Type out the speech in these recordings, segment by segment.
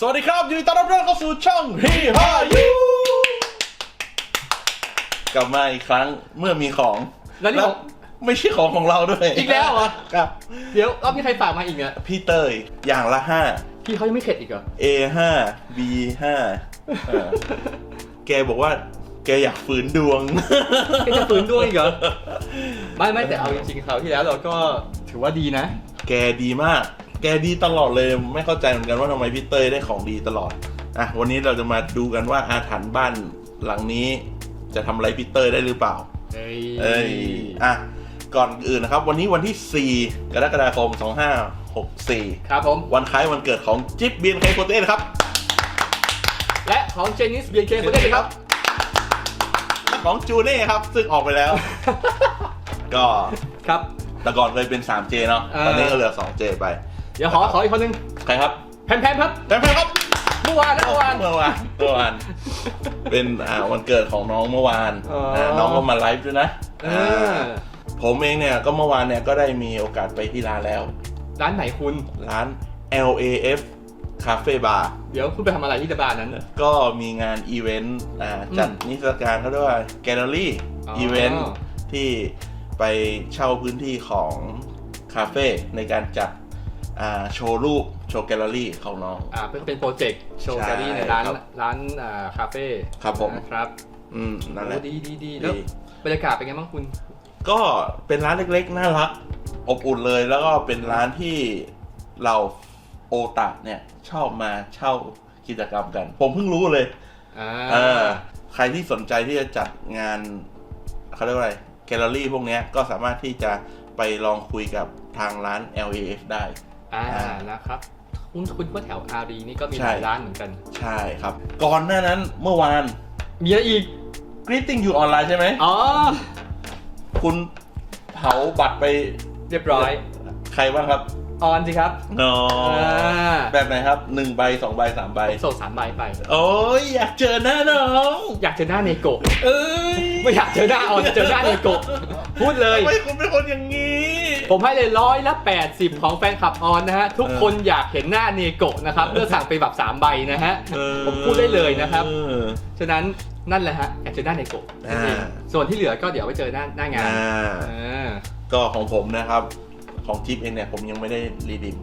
สวัสดีครับยินดีต้อนรับทุกท่านเข้าสู่ช่องฮีฮายูกลับมาอีกครั้งเมื่อมีของแล้วนี่ของ ไม่ใช่ของของเราด้วยอีกแล้วเหรอ ครับเดี๋ยวรอบนี้ใครฝากมาอีกเนี่ยพี่เตยอย่างละห้า พี่เขายังไม่เข็ดอีกเหรอ A ห้า B ห้าเออแกบอกว่า แกอยากฝืนดวง แกจะฟื้นด้วยอีกเหรอ ไม่ไม่แต่เอาจริงๆคราวที่แล้วเราก็ถือว่าดีนะ แกดีมาก แกดีตลอดเลยไม่เข้าใจเหมือนกันว่าทำไมพี่เต้ยได้ของดีตลอดอะวันนี้เราจะมาดูกันว่าอาถรรพ์บ้านหลังนี้ จะทำอะไรพี่เต้ยได้หรือเปล่า เอ้ยเอ้ยอะก่อนอื่นนะครับ วันนี้วันที่ 4 กรกฎาคม 2564 ครับผม วันคล้ายวันเกิดของจิ๊บเบียนไคโปเต้ครับและของเจนิสเบียร์เคคนนี้ครับ และของจูเน่ครับ ซึ่งออกไปแล้ว ก็ครับ แต่ก่อนเคยเป็น 3J เนาะอ่าตอนนี้ก็เหลือ 2J ไป เดี๋ยวขอขออีกคนหนึงใครครับแพมแพมครับแพมแพมครับเมื่อวานนะเมื่อวานเมื่อวานเมื่อวาน เป็นอ่าวันเกิดของน้องเมื่อวานอ๋ออ่าน้องก็มาไลฟ์ด้วยนะเออ่าอผมเองเนี่ยก็เมื่อวานเนี่ยก็ได้มีโอกาสไปที่ร้านแล้ว ร้านไหนคุณร้าน LAF Cafe Bar เดี๋ยวคุณไปทำอะไรที่ตะบานนั้น ก็มีงานอีเวนต์อ่าจัดนิทรรศการเขาเรียกว่าแกลเลอรี่อ๋ออีอีเวนต์ที่ไปเช่าพื้นที่ของคาเฟ่ในการจัดอ่า โชว์รูปโชว์แกลเลอรี่ของน้อง อ่าเป็นเป็นโปรเจกต์โชว์ใช่แกลลี่ในร้านครับร้านอ่าคาเฟ่ครับผม นะครับอืมนั่นแหละ โอ้ดีดีดีแล้วดี บรรยากาศเป็นไงบ้างคุณ ก็เป็นร้านเล็กๆ น่ารัก อบอุ่นเลยแล้วก็เป็นร้านที่เราโอตาเนี่ยชอบมาเช่ากิจกรรมกัน ผมเพิ่งรู้เลย อ่าเออใครที่สนใจที่จะจัดงานเขาเรียกว่าอะไรแกลเลอรี่พวกเนี้ยก็สามารถที่จะไปลองคุยกับทางร้าน LAF ได้ อ่าอ่านะครับคุณคุณว่าแถวอารีนี่ก็มีใช่หลายร้านเหมือนกัน ใช่ครับ ก่อนหน้านั้นเมื่อวาน มีอะไรอีก Greeting You ออนไลน์ใช่ไหมอ๋อ คุณเผาบัตรไปเรียบร้อย ใครบ้างครับ ออนสิครับอ๋ออ่าแบบไหนครับหนึ่งใบสองใบสามใบโซสามใบไป โอ้ยอยากเจอหน้าน้องอยากเจอหน้าเนโกะเอ้ยไม่อยากเจอหน้าออนเจอหน้าเนโกะพูดเลยทำไมคุณเป็นคนอย่างนี้ ผมให้เลยร้อยละ 80 ของแฟนคลับออนนะฮะ ทุกคนอยากเห็นหน้าเนโกะนะครับเพื่อสั่งไปแบบ 3 ใบนะฮะเออผมพูดได้เลยนะครับเออฉะนั้นนั่นแหละฮะอยากเจอหน้าเนโกะอ่าส่วนที่เหลือก็เดี๋ยวไปเจอหน้าหน้างานอ่าอ่าก็ของผมนะครับ ของจิ๊บเองเนี่ยผมยังไม่ได้รีดิม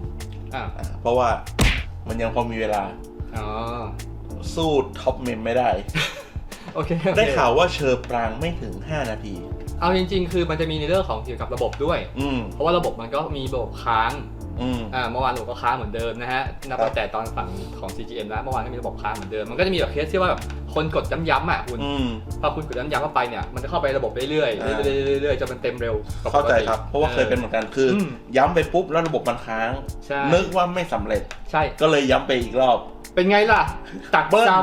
อ่าอ่าเพราะว่ามันยังพอมีเวลาอ๋อสู้ท็อปเมมไม่ได้โอเคโอเคได้ข่าวว่าเชอร์ปรางไม่ถึง 5 นาที เอาจริง ๆ คือมันจะมีในเรื่องของเกี่ยวกับระบบด้วย อืมเพราะว่าระบบมันก็มีระบบค้าง อืม อ่าเมื่อวานระบบก็ค้างเหมือนเดิมนะฮะนับครับตั้งแต่ตอนฝั่งของ CGM แล้วเมื่อวานก็มีระบบค้างเหมือนเดิม มันก็จะมีแบบเคสที่ว่าแบบคนกดย้ำๆอะคุณ อืม พอคุณกดย้ำๆเข้าไปเนี่ย มันจะเข้าไประบบเรื่อยๆอ่า เรื่อยๆเรื่อยๆจนมันเต็มเร็วกว่เข้าใจปกติครับ เพราะว่าเคยเป็นเหมือนกันคืออม ย้ำไปปุ๊บแล้วระบบมันค้าง ใช่นึกว่าไม่สำเร็จ ใช่ ก็เลยย้ำไปอีกรอบ เป็นไงล่ะ ตักเบิ้ล ซ้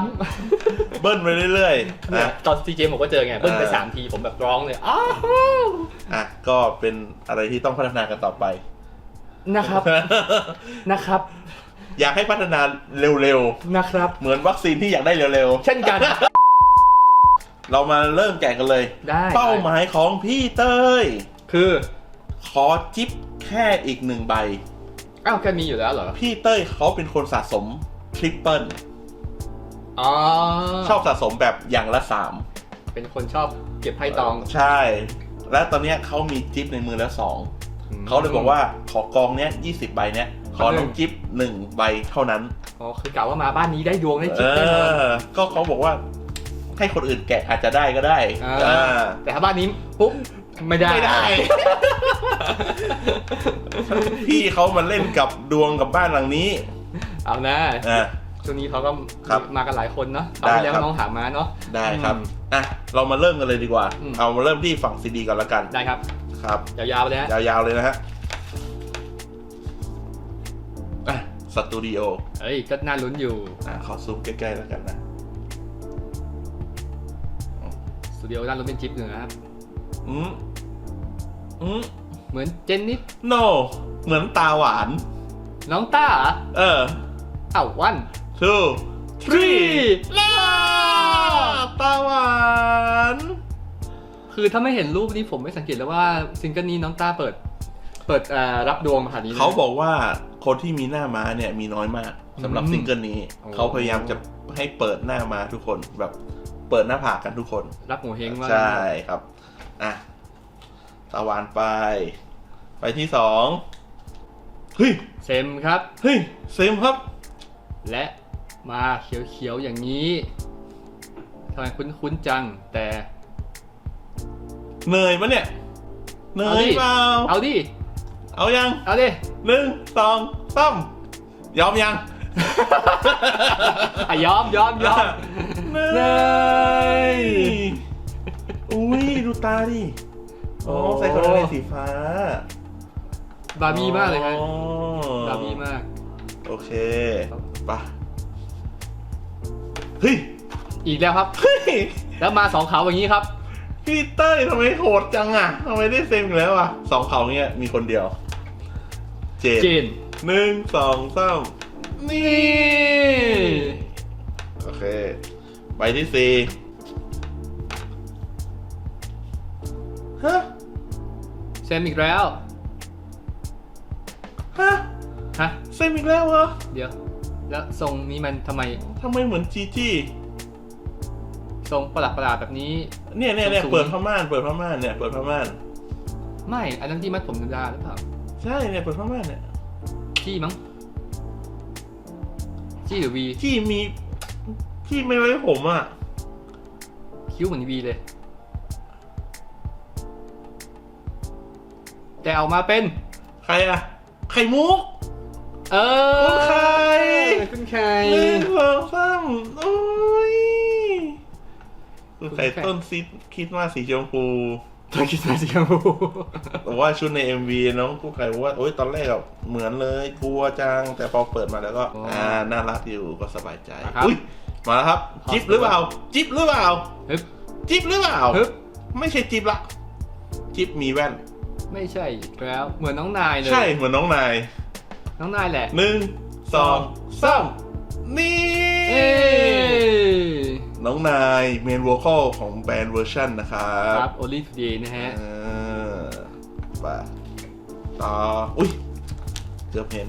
เบิ้ลไปเรื่อยำๆเนี่ยอะตอน CGM ผมก็เจอไงเบิ้ลไปอ่าสามทีผมแบบร้องเลยอ้าวอะก็เป็นอะไรที่ต้องพัฒนากันต่อไป นะครับ นะครับ อยากให้พัฒนาเร็วนะครับ ๆ เหมือนวัคซีนที่อยากได้เร็วเช่นกัน ๆ เรามาเริ่มแกะกันเลย ได้ เป้าหมายของพี่เต้ย คือขอจิ๊บแค่อีกหนึ่งใบ อ้าวแกมีอยู่แล้วเหรอ พี่เต้ยเขาเป็นคนสะสม ทริปเปิลอ๋อชอบสะสมแบบอย่างละสามเป็นคนชอบเก็บไพ่ตอง ใช่ และตอนเนี้ยเขามีจิ๊บในมือแล้วสองเขาเลยบอกว่าขอกองเนี้ยยี่สิบใบเนี้ยขอน้องจิ๊บหนึ่งใบเท่านั้นอ๋อคือกล่าวว่ามาบ้านนี้ได้ดวงได้เอจิ๊บแน่นอนอก็เขาบอกว่าให้คนอื่นแกะอาจจะได้ก็ได้อ่าอ่าแต่ถ้าบ้านนี้ปุ๊บไม่ได้ไม่ได้ พี่เขามาเล่นกับดวงกับบ้านหลังนี้ เอานะอ่าช่วงนี้เขาก็ครับมากันหลายคนเนาะเอาได้ไปแล้วครับ น้องหามาเนาะ ได้ครับอืมอะเรามาเริ่มกันเลยดีกว่า อืม เอามาเริ่มที่ฝั่งซีดีก่อนละกันได้ครับครับ ยาวๆไปเลยฮะยาวๆเลยนะฮะอะสตูดิโอเอ้ยก็น่าลุ้นอยู่อะขอซูมใกล้ๆแล้วกันนะ สตูดิโอน่าลุ้นเป็นจิ๊บอยู่นะครับ อืมอืม เหมือนเจนนิส no เหมือนตาหวาน น้องต้าเหรอเออ อ้าววัน two three ลาตาหวานคือถ้าไม่เห็นรูปนี้ผมไม่สังเกตเลยว่าซิงเกิลนี้น้องต้าเปิด เปิดเอ่อรับดวงมาขนาดนี้นะเขาบอกว่าคนที่มีหน้าม้าเนี่ยมีน้อยมากสำหรับอืมซิงเกิลนี้ โอ้ เขาพยายามจะให้เปิดหน้ามาทุกคนแบบเปิดหน้าผากกันทุกคน รักหมูเฮงมากใช่ครับ อะ ตะวันไป ไปที่สอง เฮ้ย เซมครับ เฮ้ย เซมครับ และมาเขียวๆอย่างนี้ทำไมคุ้นๆจัง แต่เนยปะเนี่ยเนเอายดิเปล่าเอาดิ เอายัง เอาดิหนึ่งสองสามยอมยังอะยอมยอมยอมเนเนยอุ้ยดูตาดิอ๋อโอ้ใส่คนอะไรสีฟ้า บาร์บี้มากเลยครับอ๋อบาร์บี้มาก โอเคไปะเฮ้ย อีกแล้วครับ เฮ้ย แล้วมาสองเขาอย่างนี้ครับ พี่เต้ยทำไมโหดจังอะทำไมได้เซมอีกแล้วอะสองเขาเนี่ยมีคนเดียว เจนเจนหนึ่งสองสามนี่นี่โอเคไปที่สี่ฮะเซมอีกแล้ว ฮะฮะ เซมอีกแล้วเหรอ เดี๋ยว แล้วทรงนี้มันทำไมทำไมเหมือนจีจี้ทรงประหลาดประหลาดๆแบบนี้ เนี่ยเนี่ยเนี่ยสูงๆ เปิดผ้าม่านเปิดผ้าม่านเนี่ยเปิดผ้าม่านไม่ อันนั้นที่มัดผมธรรมดาหรือเปล่าใช่เนี่ยเปิดผ้าม่านเนี่ยจี้มั้งจี้หรือวีที่มีที่ไม่ไว้ผมอะคิ้วเหมือนวีเลย แต่ออกมาเป็น ใครอะไข่มุก เออคุณไข่ คุณไข่หนึ่งสองสามโอ้ยคุณไข่คุณไข่ต้นซิดคิดว่าสีชมพูตัวคิดมาสิครับแต่ว่าชุดใน MV น้องกุ๊กไข่บอกว่าโอ๊ยตอนแรกอะเหมือนเลยกลัวจัง แต่พอเปิดมาแล้วก็ อ่า น่ารักอยู่ก็สบายใจอุ้ย มาแล้วครับ จิ๊บหรือเปล่า จิ๊บหรือเปล่าฮึบ จิ๊บหรือเปล่าฮึบไม่ใช่จิ๊บละ จิ๊บมีแว่น ไม่ใช่อีกแล้ว เหมือนน้องนายเลย ใช่เหมือนน้องนาย น้องนายแหละหนึ่ง สองสามนี่เอ้ยน้องนายเมน v o ค a l ของแบรนด์เวอร์ชันนะครัครับบ Only Today นะฮะ เออไปต่อ อุ้ยเกือบเห็น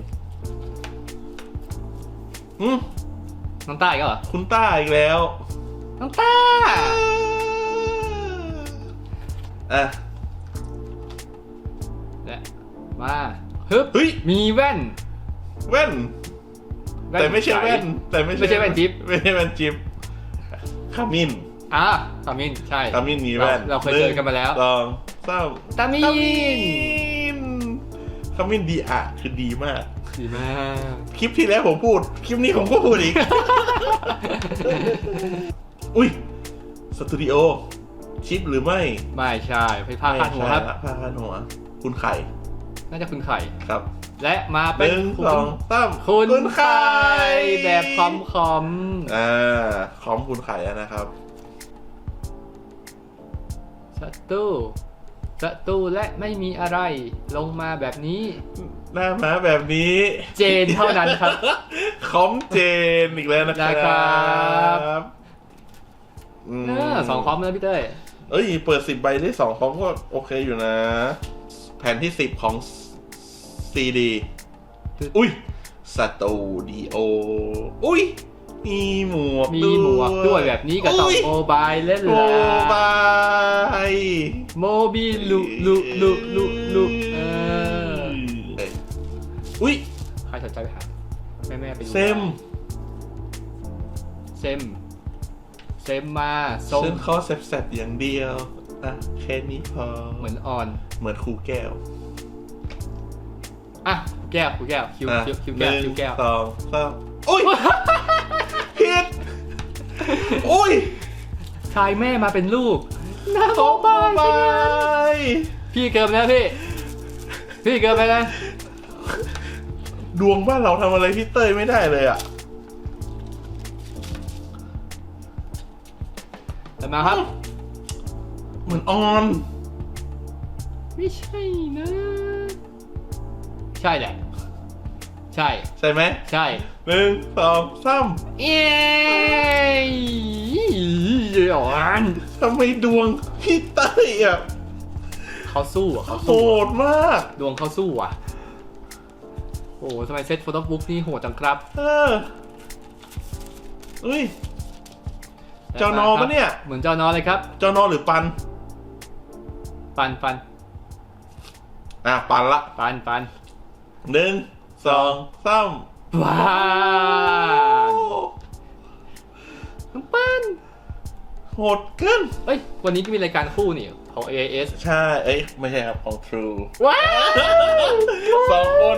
อืมน้องต้าอีก็เหรอ คุณต้าอีกแล้ว น้องต้า อะ และมาฮึบเฮ้ย มีแว่น แว่นว่น แต่ไม่ใช่สแว่น แต่ไม่ไม่ใช่แว่นจิ๊บ ไม่ใช่แว่นจิ๊บขมิ้นอะตามินใช่ขมิ้นมีแว่นเราเราเคยเจอกันมาแล้วหงสองสามตามิขนมิ้นขมิ้นดีอะคือดีมาก ดีมากคลิปที่แล้วผมพูด คลิปนี้ผมก็พูดอีก อุ้ยสตูดิโอชิปหรือไม่ไม่ใช่ไปผ้าคาดหัวครับไม่ใช่ละผ้าคาดหัว คุณไข่ น่าจะคุณไข่ครับ และมาหเป็นนึ่งคุณสองสามคุณไข่แบบคอมคอมอ่าคอมคุณไข่อะนะครับสตูสตูและไม่มีอะไร ลงมาแบบนี้ หน้าม้าแบบนี้เจนเท่านั้นครับ คอมเจนอีกแล้วนะคนะครรัับอืมเออสองคอมนะพี่เต้ย เอ้ย เปิดสิบใบได้สองคอมก็โอเคอยู่นะ แผ่นที่สิบของ ซีดีอุ้ยสตูดิโออุ้ยมีหมวกมีหมวกด้วยแบบนี้กับต่ออุ้ยโมบายเล่นโมละบายโมบิลุลุลุลุลุเออเอ้ยอุ้ยใครสนใจไปหาแม่แม่ๆไปดูเซมเซมเซมมาทรงฉันขอแสบๆอย่างเดียวอะแค่นี้พอเหมือนอ่อน เหมือนครูแก้ว อะแก้วคูแก้วคิวอะคิวคิวแก้วหนึ่งคิวแก้วสองสามอุ้ยผิดอุ้ยชายแม่มาเป็นลูกน่าสงสารบายพี่เกินไปแล้วพี่ พี่เกินไปแล้วดวงบ้านเราทำอะไรพี่เต้ยไม่ได้เลยอะแต่มาครับ เหมือนออน ไม่ใช่นะ ใช่แหละ ใช่ ใช่ไหมใช่หนึ่งสองสามเอ้ยอ่อนทำไมดวงพี่เต้ยอะเขาสู้อะเขาโหสู้อะดมาก ดวงเขาสู้อะ โอ้โหทำไมเซ็ตโฟโต้บุ๊กนี่โหดจังครับเอออุ้ยเจ้านอปะเนี่ย เหมือนเจ้านอเลยครับเจ้านอหรือปันปันปันอะปันละ ปันปัน หนึ่งสองสามว้าโอ้วน้องปันโหดเกินเอ้ย วันนี้ก็มีรายการคู่นี่ของ AIS ใช่เอ้ยไม่ใช่ครับของ True ว้าวสองคน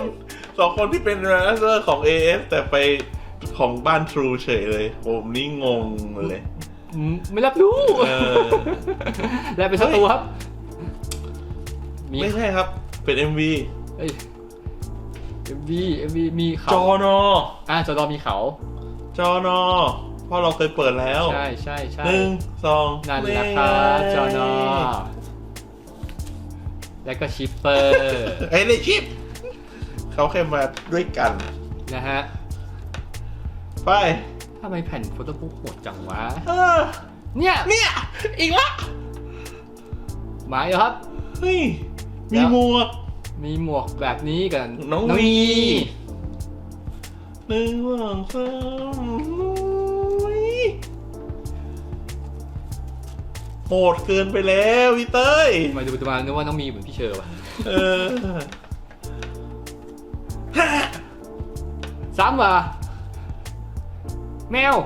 สองคนที่เป็นแรนเซอร์ของ AS แต่ไปของบ้าน True เฉยเลยผมนี่งงเลยอืมไม่รับรู้เออ และเป็นศัตรูครับ มีไม่ใช่ครับ เป็น MV เอ้ย MV MV มีเขาจอนออ่าจอนอมีเขา จอนอเพราะเราเคยเปิดแล้ว ใช่ใช่ใช่หนึ่งสองนั่นแหละครับจอนอ และก็ชิปเปอร์ไอ้ในชิป เขาแค่มาด้วยกัน นะฮะ ไปทำไมแผ่นโฟโต้บุ๊กโหดจังวะเออเนี่ย เนี่ย อีกละมาอีกแล้วครับ เฮ้ย มีแล้วหมวก มีหมวกแบบนี้กันน้องวีหนึ่งสองสามอุ๊ยโหดเกินไปแล้วพี่เต้ยทำไมดูตัวมานึกว่าน้องมีเหมือนพี่เชอร์วะเออซ้ำว่ะแมว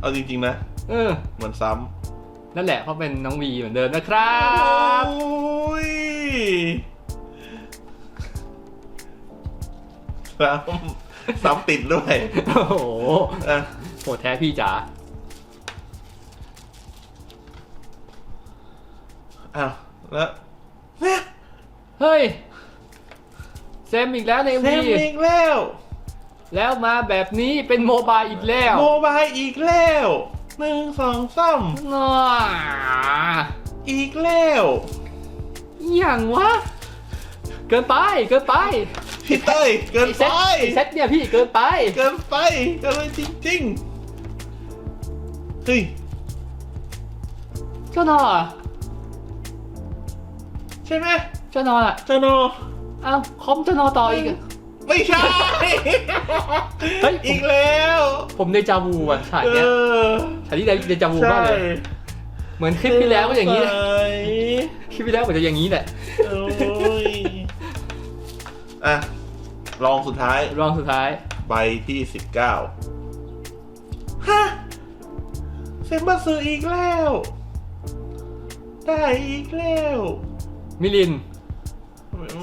เอาจริงๆนะ เออ เหมือนซ้นั่นแหละเพราะเป็นน้องวีเหมือนเดิมนะครัำบโอ้ย ซ้ำซ้ำติดด้วยโอ้โหอะโหดแท้พี่จ๋าอ้าวแล้วเนี่ยเฮ้ยเซมอีกแล้วในเซวีมอีกแล้ว แล้วมาแบบนี้เป็นโมบายอีกแล้วโมบายอีกแล้วหนึ่งสองสามน่าอีกแล้ว อหย่างวะ เกินไป เกินไปพี่เต้ยเกินไอ้เซไปตไอ้เซตเนี่ยพี่เกินไป เกินไปเกินไปจริงๆเฮ้ยเจ้านออะใช่ไหมเจ้านออะเจ้านอเอ้าคอมเจ้านอต่ออีกอะไม่ใช่ เฮ้ยผมอีกแล้วผมเดจาวูอะฉากเอเนี้ยอฉากที่เดจาวูใช่มากเลย เหมือนคลิปที่แล้วก็อย่างนี้นี้คลิปที่แล้วเหมือนจะอย่างนี้แหละโอ้ยอะลองสุดท้ายรองสุดท้ายใบที่สิบเก้าฮะเซมบัสสืออีกแล้ว ได้อีกแล้ว มิลิน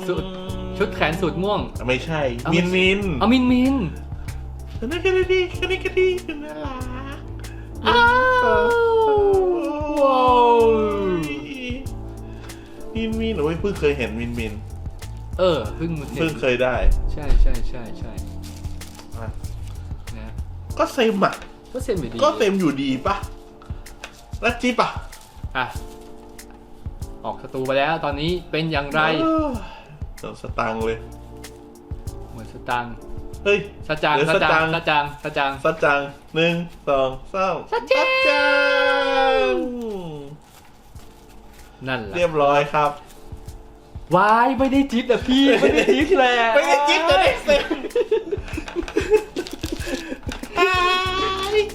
สุดอืมชุดแขนสุดม่วง ไม่ใช่เอามินมินเอามินมินคนนั้นก็ดีคนนี้ก็ดีคนน่ารักอ้า มินมินโอ้ยเพิ่งเคยเห็นมินมินเออเพิ่งเห็เพิ่งนเคยได้ใช่ใช่ใช่ใช่อะนะก็เซมอะก็เซมอยู่ดีก็เซมอยู่ดีปะแล้วจิ๊บอะอะออกศัตรูไปแล้วตอนนี้เป็นอย่างไรเออเดี๋ยวสตังค์เลย เหมือนสตังค์เฮ้ย สจังเหลือสจังสสจังจังสจังสจังหนึ่งสองสามสจังสจัง นั่นแหละเรียบร้อยครับ วายไม่ได้จิ๊บแต่พี่ ไม่ได้จิ๊บแหละไม่ได้จิ๊บจะได้เซม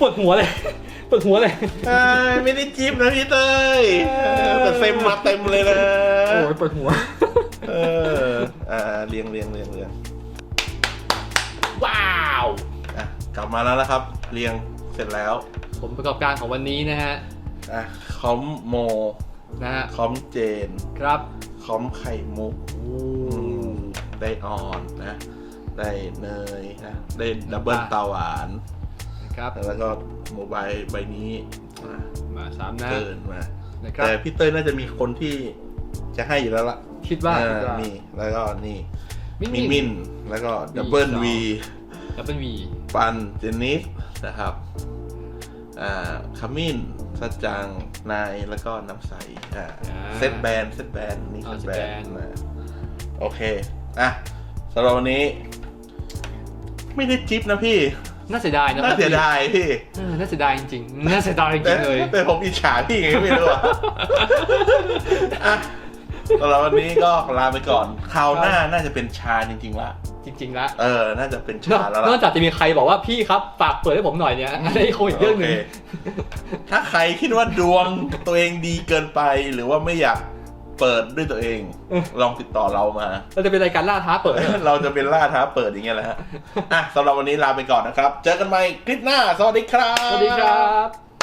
ปวดหัวเลยปวดหัวเลยอ่าไม่ได้จิ๊บนะพี่เต้ยแต่เซมมาเต็มเลยนะโอ้ยปวดหัว เอออ่าเรียงเรียงเรียงเรียงว้าว อะกลับมาแล้วนะครับ เรียงเสร็จแล้ว ผมประกอบการของวันนี้นะฮะ อะคอมโม นะฮะคอมเจน ครับคอมไข่มุกอืมได้ออนนะ ได้เนยนะ ได้ดับเบิลตาหวานนะครับ แล้วก็โมบายใบนี้อะมาสามนะเกินมานะครับแต่พี่เต้ยน่าจะมีคนที่จะให้อยู่แล้วล่ะ คิดว่าอ่คิดว่านี่ แล้วก็นี่มินมินมิมินนแล้วก็ดับเบิลสองวีดับเบิลวีปันเจนนิสนะครับอ่า ขมิ้นสัจจังนายแล้วก็น้ำใสอ่าเซตแบนเซตแบนนี่เซตแบนนะโอเค อะสำหรับวันนี้ ไม่ได้จิ๊บนะพี่ น่าเสียดายนะน่าเสียดายพี่เออน่าเสียดายจริงๆน่าเสียดายจแต่ริงๆเลยแต่ผมอิจฉาพี่ไงไม่รู้อะอะสำหรับวันนี้ก็ลาไปก่อนคราวหน้าน่าจะเป็นชาจริงๆละ จริงๆแล้วเออ น่าจะเป็นนอชากแล้วนอกล่ะจากจะมีใครบอกว่าพี่ครับฝากเปิดให้ผมหน่อยเนี่ยอันนี้คงอีกเรื่องหนึ่งโคถ้าใครคิดว่าดวงตัวเองดีเกินไป หรือว่าไม่อยากเปิดด้วยตัวเอง ลองติดต่อเรามา เราจะเป็นรายการล่าท้าเปิด เราจะเป็นล่าท้าเปิดอย่างเงี้ยแหละฮะอะสำหรับวันนี้ลาไปก่อนนะครับ เจอกันใหม่คลิปหน้า สวัสดีครับ สวัสดีครับ